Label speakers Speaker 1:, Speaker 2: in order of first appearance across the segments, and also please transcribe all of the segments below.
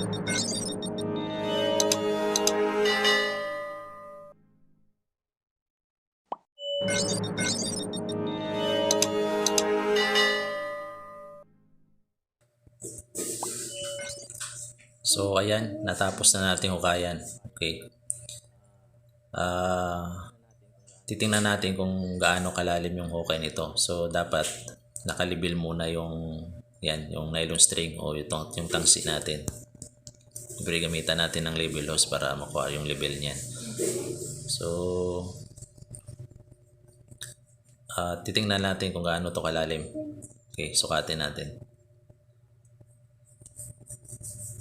Speaker 1: So ayan, natapos na natin hukayan. Okay. Ah, titingnan natin kung gaano kalalim yung hukay nito. So dapat nakalibil muna yung yan, yung nylon string o yung, yung tangsi natin. Siyempre gamitan natin ng label hose para makuha yung level niyan. So ah titingnan natin kung gaano to kalalim. Okay, sukatin natin.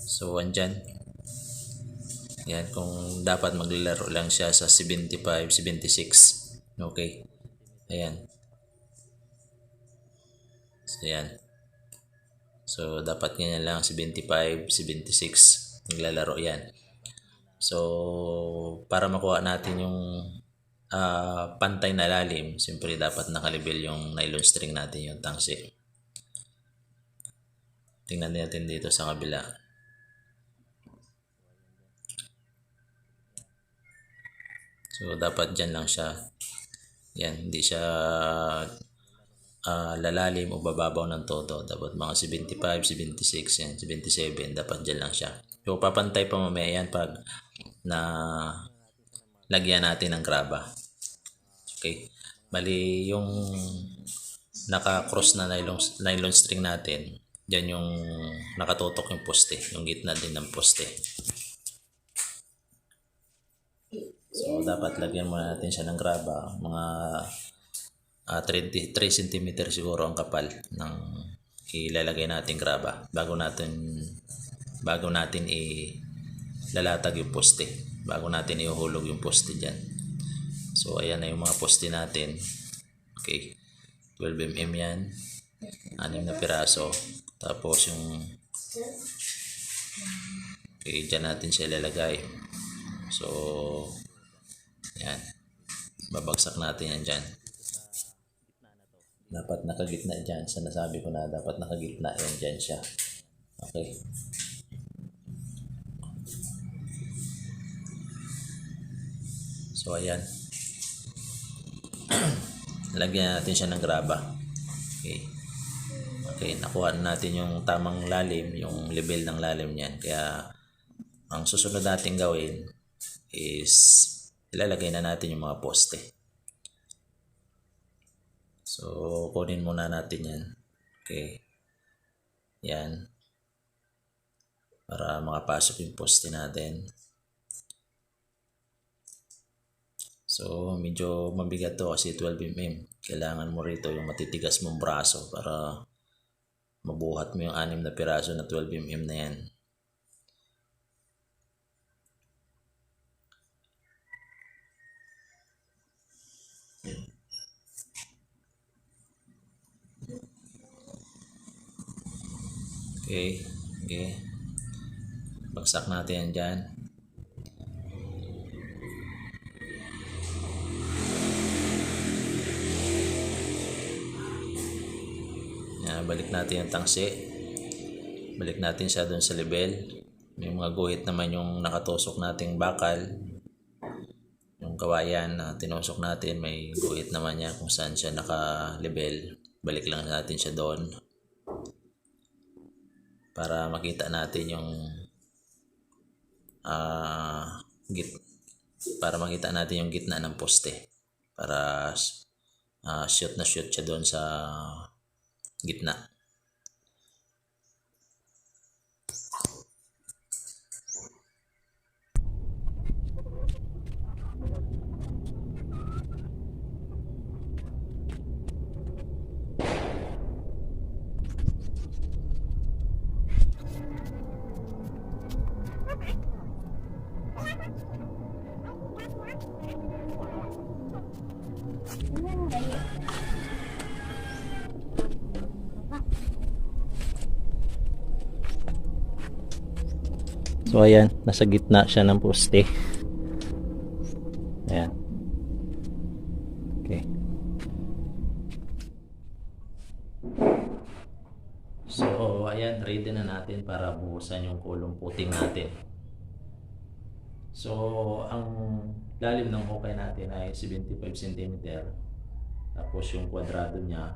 Speaker 1: So, andyan. Yan, kung dapat maglalaro lang siya sa 75, 76. Okay. Ayan. So, yan. So, dapat ganyan lang, 75, 76. Naglalaro yan. So, para makuha natin yung ah, pantay na lalim, siyempre dapat nakalibel yung nylon string natin, yung tangsi. Tingnan natin dito sa kabila. So, dapat dyan lang siya. Yan, hindi siya ah, lalalim o bababaw ng todo. Dapat mga 75, 76, yan, 77. Dapat dyan lang siya. So, papantay pa mamaya yan pag na lagyan natin ng graba. Okay. Bali, yung naka-cross na nylon, nylon string natin, dyan yung nakatutok yung poste, yung gitna din ng poste. So, dapat lagyan muna natin siya ng graba. Mga ah, 3, 3 cm siguro ang kapal ng ilalagay natin graba bago natin bago natin i lalatag yung poste bago natin ihuhulog yung poste dyan. So ayan na yung mga poste natin. Okay 12 mm yan anim na piraso. Tapos yung okay dyan natin siya ilalagay. So yan babagsak natin yan dyan dapat nakagitna dyan sa nasabi ko na dapat nakagitna yan dyan siya. Okay. So ayan. Lagyan natin siya ng graba. Okay. Okay nakuha na natin yung tamang lalim yung level ng lalim niyan. Kaya ang susunod natin gawin is ilalagay na natin yung mga poste So, kunin muna natin yan. Okay. Yan. Para makapasok yung poste natin. So, medyo mabigat to kasi 12 mm. Kailangan mo rito yung matitigas mong braso para mabuhat mo yung anim na piraso na 12 mm na yan. Okay. Okay. Bagsak natin yan dyan. Yan, balik natin yung tangsi. Balik natin siya doon sa level. May mga guhit naman yung nakatusok nating bakal. Yung kawayan na tinusok natin, may guhit naman yan kung saan siya naka-level. Balik lang natin siya doon para makita natin yung ah git para makita natin yung gitna ng poste. Para ah, shoot na shoot siya doon sa gitna So ayan, nasa gitna siya ng poste. Ayan. Okay. So ayan, ready na natin para buhusan yung kulong puting natin. So, ang lalim ng hukay natin ay 75 cm. Tapos yung kwadrado niya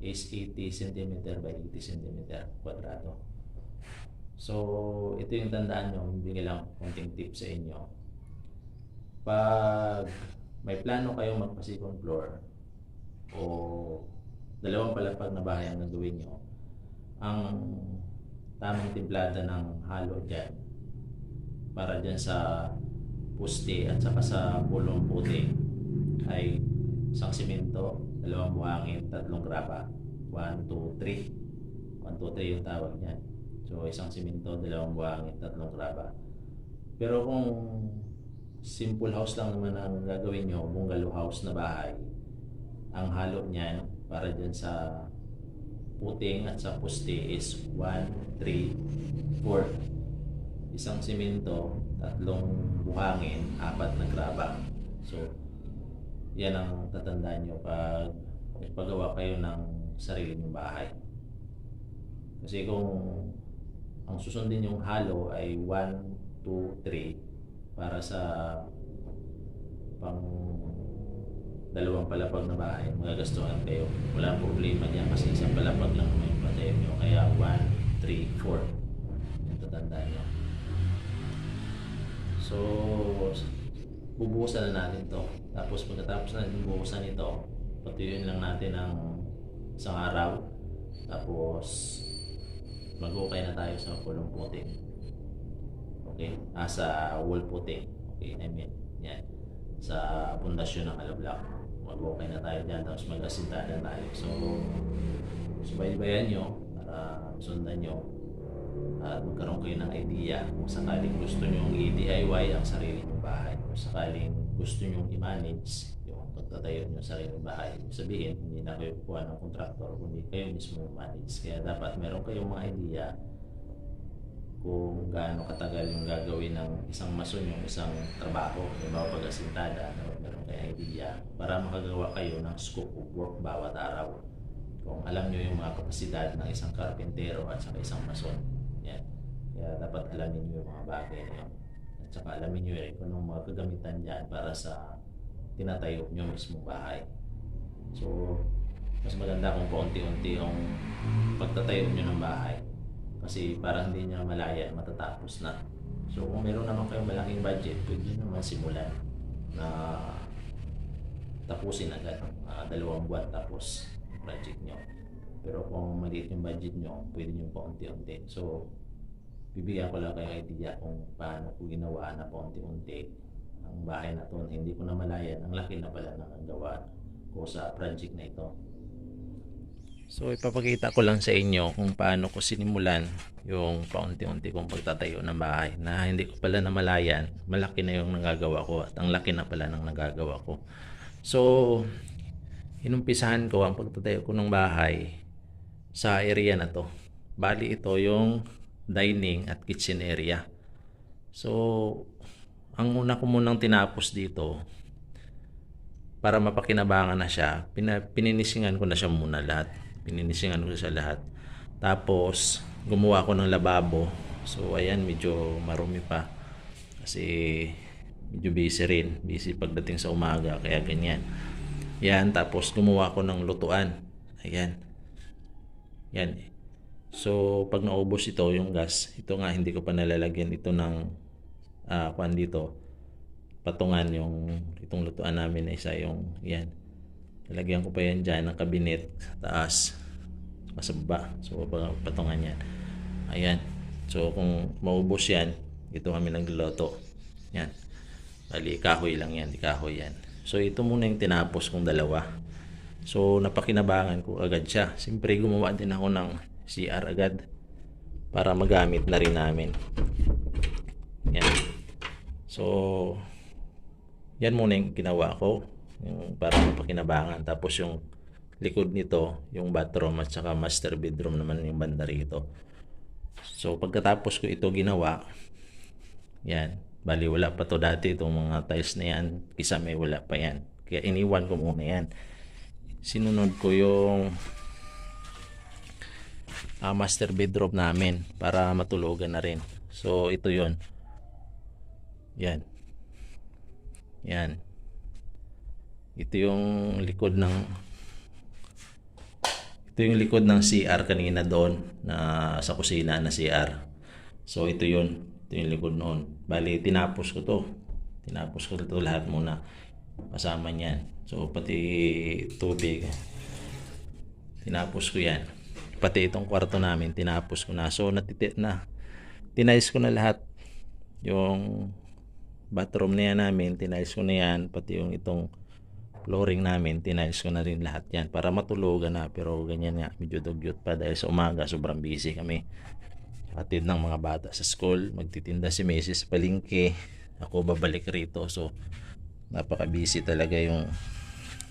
Speaker 1: is 80 cm by 80 cm kwadrado. So, ito yung tandaan nyo, bigyan lang konting tip sa inyo. Pag may plano kayong magpa-second floor o dalawang palapag na bahay ang gagawin nyo, ang tamang timplada ng halo dyan para dyan sa puste at saka sa pulong puti ay isang simento, dalawang buhangin, tatlong graba. 1, 2, 3. 1, 2, 3 yung tawag niyan. So isang simento, dalawang buhangin, tatlong graba. Pero kung simple house lang naman ang gagawin nyo, bungalow house na bahay, ang halo niyan para dyan sa puting at sa puste is 1, 3, 4. Isang simento, tatlong buhangin, apat na graba. So, yan ang tatandaan nyo pag paggawa kayo ng sarili nyong bahay. Kasi kung ang susundin yung halo ay 1, 2, 3 para sa pang dalawang palapag na bahay, magagastuhan kayo. Wala problema niya kasi isang palapag lang yung patayo nyo. Kaya 1, 3, 4. Yung tatandaan nyo. So, bubuhusan na natin to. Tapos pagkatapos natin buhusan ito, patuyuin lang natin ng isang araw. Tapos, mag-okay na tayo sa pulong puting. Okay? Ah, sa wall puting. Okay, I mean, yan. Sa pundasyon ng alablak. Mag-okay na tayo dyan. Tapos mag-asintada tayo. So, subaybayan nyo para sundan nyo at magkaroon kayo ng idea kung sakaling gusto nyo i-DIY ang sarili nyong bahay. Kung sakaling gusto nyo i-manage yung pagtatayo nyo sa sariling bahay. Sabihin, hindi na kayo kuha ng kontraktor, kundi kayo mismo manage. Kaya dapat meron kayong mga idea kung gaano katagal yung gagawin ng isang mason yung isang trabaho, yung mga pag-asintada, meron kayong idea para makagawa kayo ng scope of work bawat araw. Kung alam nyo yung mga kapasidad ng isang karpentero at saka isang mason. Yan. Kaya dapat alamin nyo yung mga bagay na yun. At saka alamin nyo rin kung anong mga kagamitan dyan para sa tinatayo nyo mismong bahay. So, mas maganda kung paunti-unti yung pagtatayo nyo ng bahay. Kasi parang hindi niya malaya matatapos na. So, kung meron naman kayong malaking budget, pwede nyo naman simulan na tapusin agad. ah, dalawang buwan tapos project nyo. Pero kung maliit yung budget nyo, pwede nyo paunti-unti. So, bibigyan ko lang kayo idea kung paano ko ginawa na paunti-unti ang bahay na to. Hindi ko na malayan. Ang laki na pala ng gawa ko sa project na ito. So ipapakita ko lang sa inyo kung paano ko sinimulan yung paunti-unti kong pagtatayo ng bahay na hindi ko pala namalayan. Malaki na yung nagagawa ko at ang laki na pala ng nagagawa ko. So inumpisahan ko ang pagtatayo ko ng bahay sa area na to. Bali ito yung dining at kitchen area. So ang una ko munang tinapos dito para mapakinabangan na siya, pina, pininisingan ko na siya muna lahat. Pininisingan ko siya lahat. Tapos, gumawa ko ng lababo. So, ayan, medyo marumi pa. Kasi, medyo busy rin. Busy pagdating sa umaga, kaya ganyan. Yan, tapos gumawa ko ng lutuan. Ayan. Yan. So, pag naubos ito, yung gas, ito nga, hindi ko pa nalalagyan ito ng ah kwan dito patungan yung itong lutuan namin na isa yung yan. Lalagyan ko pa yan dyan ng kabinet taas. Sa baba so pa- patungan yan. Ayan. So kung maubos yan ito kami nagluluto yan. Bali kahoy lang yan di kahoy yan. So ito muna yung tinapos kong dalawa so napakinabangan ko agad siya. Siyempre gumawa din ako ng CR agad para magamit na rin namin. Yan. So yan muna yung ginawa ko. Yung para mapakinabangan tapos yung likod nito yung bathroom at saka master bedroom naman yung banda rito. So pagkatapos ko ito ginawa yan. Bali wala pa to dati itong mga tiles na yan. Isa may wala pa yan. Kaya iniwan ko muna yan sinunod ko yung ah, master bedroom namin para matulugan na rin. So ito 'yon. Yan. Yan. Ito yung likod ng ito yung likod ng CR kanina doon na sa kusina na CR. So ito yun. Ito yung likod noon. Bali, tinapos ko to. Tinapos ko to lahat muna. Kasama niyan. So pati tubig. Tinapos ko yan. Pati itong kwarto namin, tinapos ko na. So natiti na. Tinayos ko na lahat. Yung bathroom na yan namin, tinayos ko na yan. Pati yung itong flooring namin, tinayos ko na rin lahat yan para matulugan na. Pero ganyan nga, medyo dugyot pa dahil sa umaga, sobrang busy kami. Atid ng mga bata sa school, magtitinda si Mrs. Palingke. Ako babalik rito. So, napaka-busy talaga yung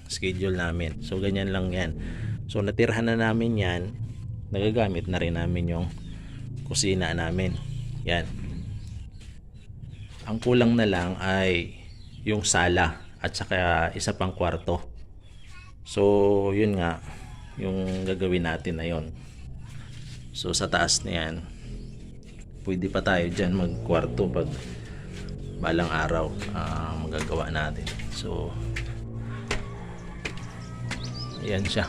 Speaker 1: schedule namin. So, ganyan lang yan. So, natirhan na namin yan. Nagagamit na rin namin yung kusina namin. Yan. Ang kulang na lang ay yung sala at saka isa pang kwarto. So, yun nga, yung gagawin natin na yun. So, sa taas na yan, pwede pa tayo dyan magkwarto pag balang araw ah, magagawa natin. So, ayan siya.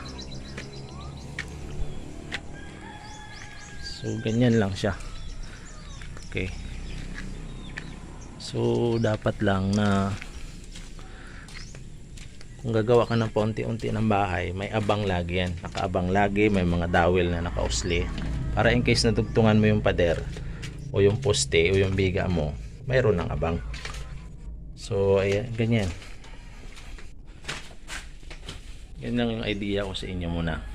Speaker 1: So, ganyan lang siya. Okay. So, dapat lang na kung gagawa ka ng paunti-unti ng bahay, may abang lagi yan. Nakaabang lagi, may mga dawil na nakausli. Para in case natugtungan mo yung pader, o yung poste, o yung biga mo, mayroon ng abang. So, ayan, ganyan. Yan lang yung idea ko sa inyo muna.